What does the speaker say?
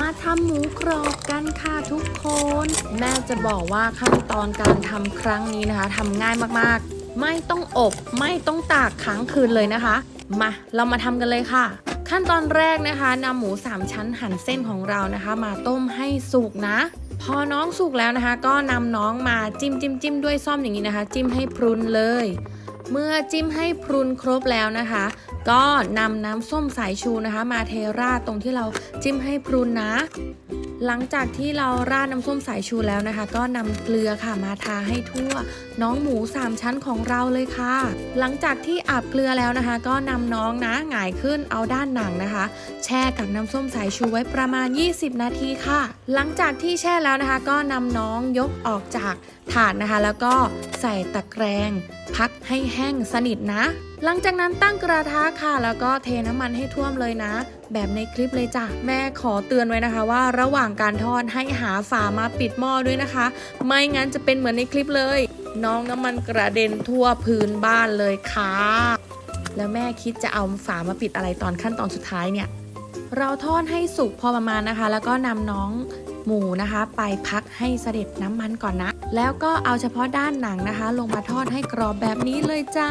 มาทำหมูกรอบกันค่ะทุกคน แม่จะบอกว่าขั้นตอนการทำครั้งนี้นะคะทำง่ายมากๆ ไม่ต้องอบไม่ต้องตากค้างคืนเลยนะคะ มาเรามาทำกันเลยค่ะ ขั้นตอนแรกนะคะนำหมู 3 ชั้นหั่นเส้นของเรานะคะ มาต้มให้สุกนะพอน้องสุกแล้วนะคะ ก็นำน้องมาจิ้มจิ้มจิ้มด้วยซ่อมอย่างนี้นะคะ จิ้มให้พรุนเลย เมื่อจิ้มให้พรุนครบแล้วนะคะ ก็นำน้ำส้มสายชูนะคะ มาเทราดตรงที่เราจิ้มให้พรุนนะ หลังจากที่เราราดน้ำส้มสายชูแล้วนะคะ ก็นำเกลือค่ะมาทาให้ทั่ว น้องหมู3ชั้นของเราเลยค่ะ หลังจากที่อาบเกลือแล้วนะคะ ก็นำน้องนะหงายขึ้นเอาด้านหนังนะคะ แช่กับน้ำส้มสายชูไว้ประมาณ 20 นาทีค่ะ หลังจากที่แช่แล้วนะคะ ก็นำน้องยกออกจากถาดนะคะ แล้วก็ใส่ตะแกรงพักให้แห้งสนิทนะ หลังจากนั้นตั้งกระทะค่ะ แล้วก็เทน้ำมันให้ท่วมเลยนะ แบบในคลิปเลยจ้ะ แม่ขอเตือนไว้นะคะว่าระหว่างการทอดให้หาฝามาปิดหม้อด้วยนะคะ ไม่งั้นจะเป็นเหมือนในคลิปเลย น้องน้ำมันกระเด็นทั่วพื้นบ้านเลยค่ะ แล้วแม่คิดจะเอาฝามาปิดอะไรตอนขั้นตอนสุดท้ายเนี่ย เราทอดให้สุกพอประมาณนะคะ แล้วก็นำน้อง หมูนะคะ ไปพักให้เสด็จน้ำมันก่อนนะ แล้วก็เอาเฉพาะด้านหนังนะคะ ลงมาทอดให้กรอบแบบนี้เลยจ้า